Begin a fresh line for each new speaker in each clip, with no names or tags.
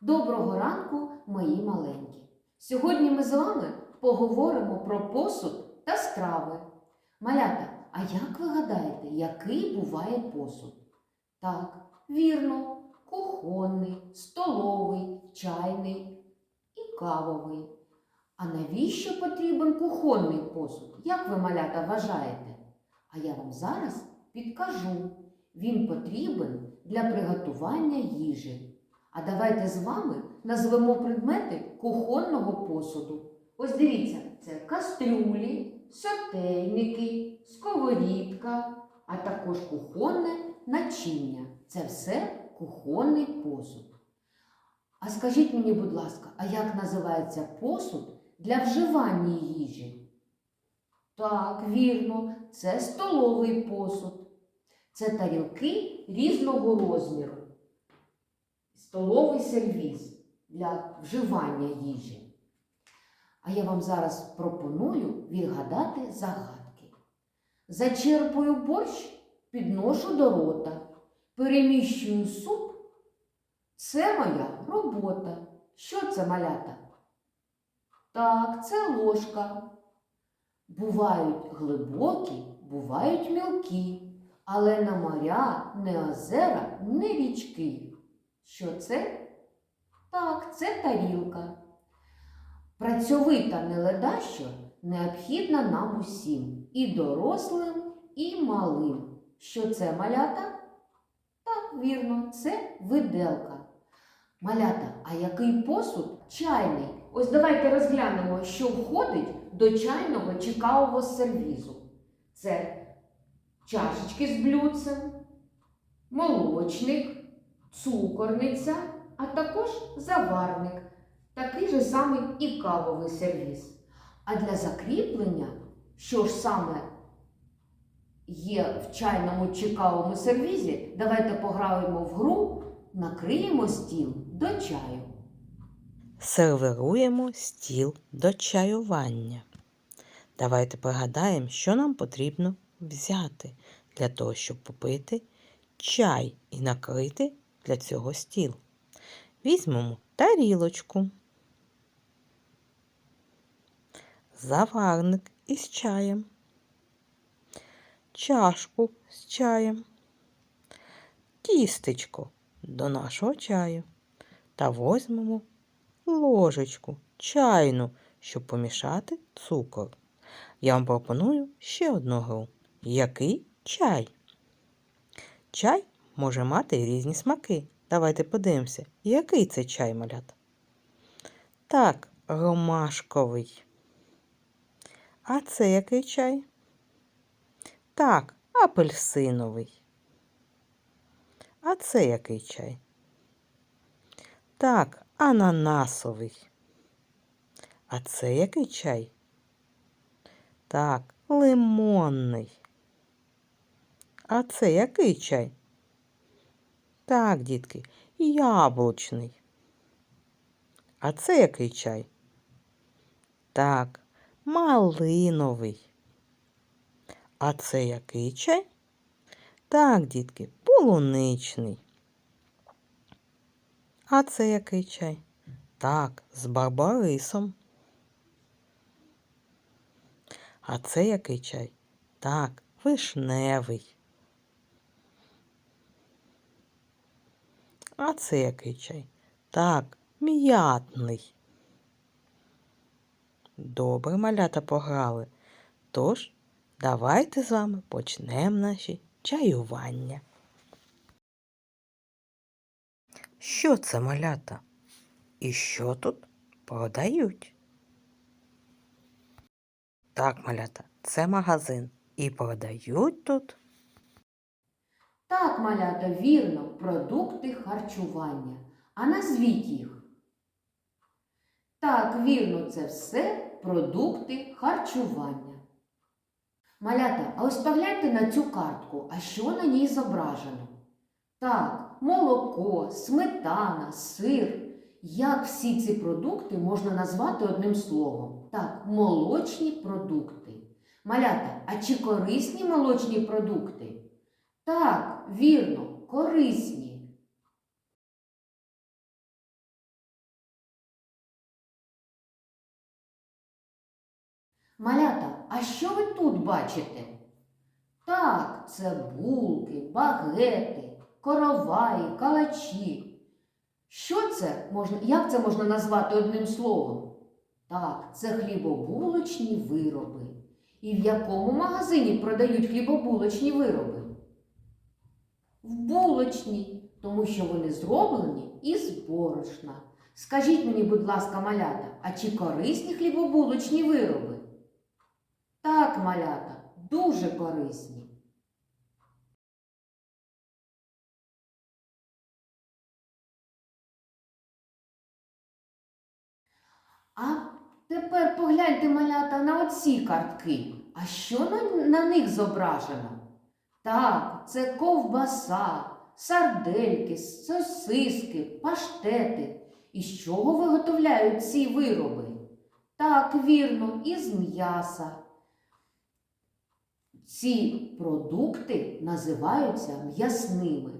Доброго ранку, мої маленькі! Сьогодні ми з вами поговоримо про посуд та страви. Малята, а як ви гадаєте, який буває посуд? Так, вірно, кухонний, столовий, чайний і кавовий. А навіщо потрібен кухонний посуд? Як ви, малята, вважаєте? А я вам зараз підкажу. Він потрібен для приготування їжі. А давайте з вами назвемо предмети кухонного посуду. Ось дивіться, це кастрюлі, сотейники, сковорідка, а також кухонне начиння. Це все кухонний посуд. А скажіть мені, будь ласка, а як називається посуд для вживання їжі? Так, вірно, це столовий посуд. Це тарілки різного розміру столовий сервіз для вживання їжі. А я вам зараз пропоную відгадати загадки. Зачерпую борщ, підношу до рота, переміщую суп. Це моя робота. Що це малята? Так, це ложка. Бувають глибокі, бувають мілкі, але на моря, не озера, не річки. Що це? Так, це тарілка. Працьовита неледащо необхідна нам усім, і дорослим, і малим. Що це малята? Так, вірно, це виделка. Малята, а який посуд чайний? Ось давайте розглянемо, що входить до чайного чи сервізу. Це чашечки з блюдцем, молочник цукорниця, а також заварник, такий же самий і кавовий сервіс. А для закріплення, що ж саме є в чайному чи кавовому сервізі, давайте пограємо в гру, накриємо стіл до чаю.
Сервируємо стіл до чаювання. Давайте пригадаємо, що нам потрібно взяти для того, щоб попити чай і накрити для цього стіл. Візьмемо тарілочку, заварник із чаєм, чашку з чаєм, тістечко до нашого чаю та возьмемо ложечку чайну, щоб помішати цукор. Я вам пропоную ще одну гру. Який чай? Чай може мати різні смаки. Давайте подивимося, який це чай малят. Так, ромашковий. А це який чай? Так, апельсиновий. А це який чай? Так, ананасовий. А це який чай? Так, лимонний. А це який чай? Так, дітки, яблучний. А це який чай? Так, малиновий. А це який чай? Так, дітки, полуничний. А це який чай? Так, з барбарисом. А це який чай? Так, вишневий. А це який чай? Так, м'ятний. Добре малята пограли. Тож, давайте з вами почнемо наші чаювання. Що це малята? І що тут продають? Так, малята, це магазин. І продають тут.
Так, малята, вірно, продукти харчування. А назвіть їх. Так, вірно, це все продукти харчування. Малята, а ось погляньте на цю картку, а що на ній зображено? Так, молоко, сметана, сир. Як всі ці продукти можна назвати одним словом? Так, молочні продукти. Малята, а чи корисні молочні продукти? Так, вірно, корисні. Малята, а що ви тут бачите? Так, це булки, багети, короваї, калачі. Що це можна, як це можна назвати одним словом? Так, це хлібобулочні вироби. І в якому магазині продають хлібобулочні вироби? В булочній, тому що вони зроблені із борошна. Скажіть мені, будь ласка, малята, а чи корисні хлібобулочні вироби? Так, малята, дуже корисні. А тепер погляньте, малята, на оці картки. А що на, на них зображено? Так, це ковбаса, сардельки, сосиски, паштети. Із чого виготовляють ці вироби? Так, вірно, із м'яса. Ці продукти називаються м'ясними.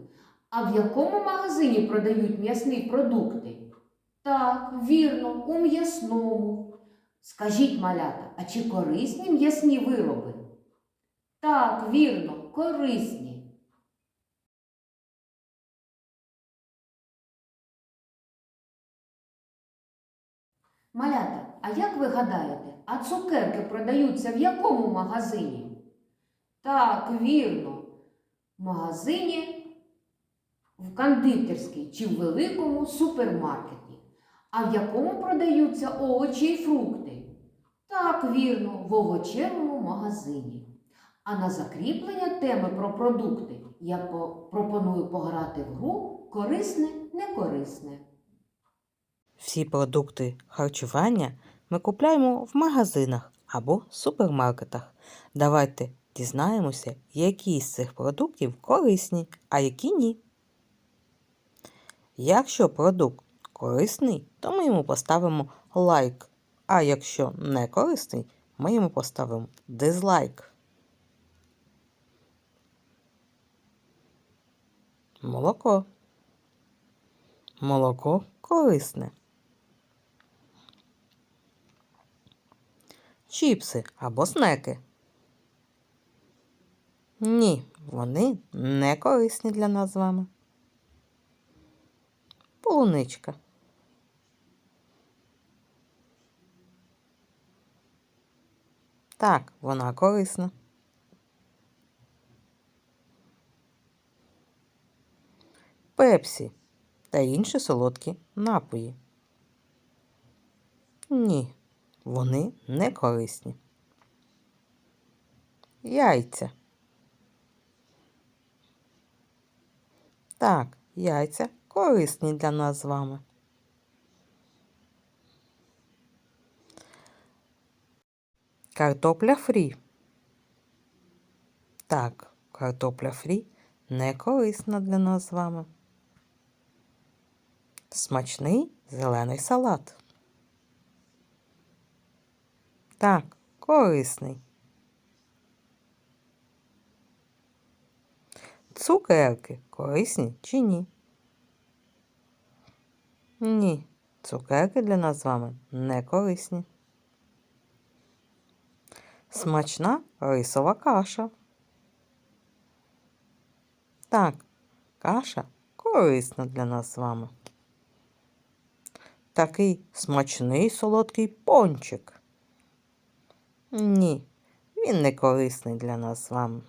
А в якому магазині продають м'ясні продукти? Так, вірно, у м'ясному. Скажіть, малята, а чи корисні м'ясні вироби? Так, вірно, корисні. Малята, а як ви гадаєте, а цукерки продаються в якому магазині? Так, вірно, в магазині в кондитерській чи в великому супермаркеті. А в якому продаються овочі і фрукти? Так, вірно, в овочевому магазині. А на закріплення теми про продукти я пропоную пограти в гру корисне, некорисне.
Всі продукти харчування ми купляємо в магазинах або супермаркетах. Давайте дізнаємося, які з цих продуктів корисні, а які ні. Якщо продукт корисний, то ми йому поставимо лайк. А якщо не корисний, ми йому поставимо дизлайк. Молоко. Молоко корисне. Чіпси або снеки. Ні, вони не корисні для нас з вами. Полуничка. Так, вона корисна. Пепсі та інші солодкі напої. Ні, вони не корисні. Яйця. Так, яйця корисні для нас з вами. Картопля фрі. Так, картопля фрі не корисна для нас з вами. Смачний зелений салат. Так, корисний. Цукерки корисні чи ні? Ні, цукерки для нас з вами не корисні. Смачна рисова каша. Так, каша корисна для нас з вами. Такий смачний солодкий пончик. Ні, він не корисний для нас з вами.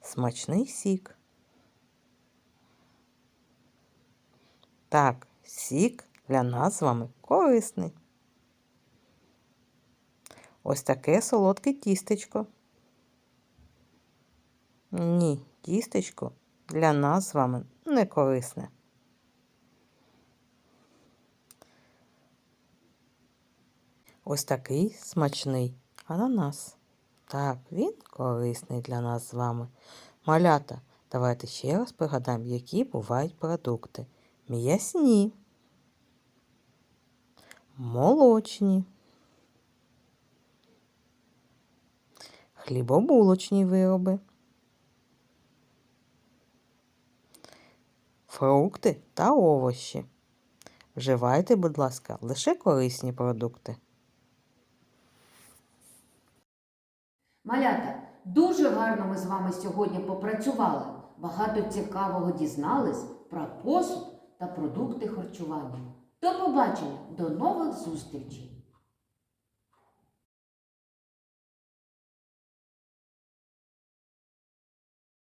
Смачний сік. Так, сік для нас з вами корисний. Ось таке солодке тістечко. Ні, тістечко для нас з вами не корисне. Ось такий смачний ананас. Так, він корисний для нас з вами. Малята, давайте ще раз пригадаємо, які бувають продукти. М'ясні, молочні, хлібобулочні вироби, фрукти та овочі. Вживайте, будь ласка, лише корисні продукти.
Малята, дуже гарно ми з вами сьогодні попрацювали. Багато цікавого дізнались про посуд та продукти харчування. До побачення, до нових зустрічей!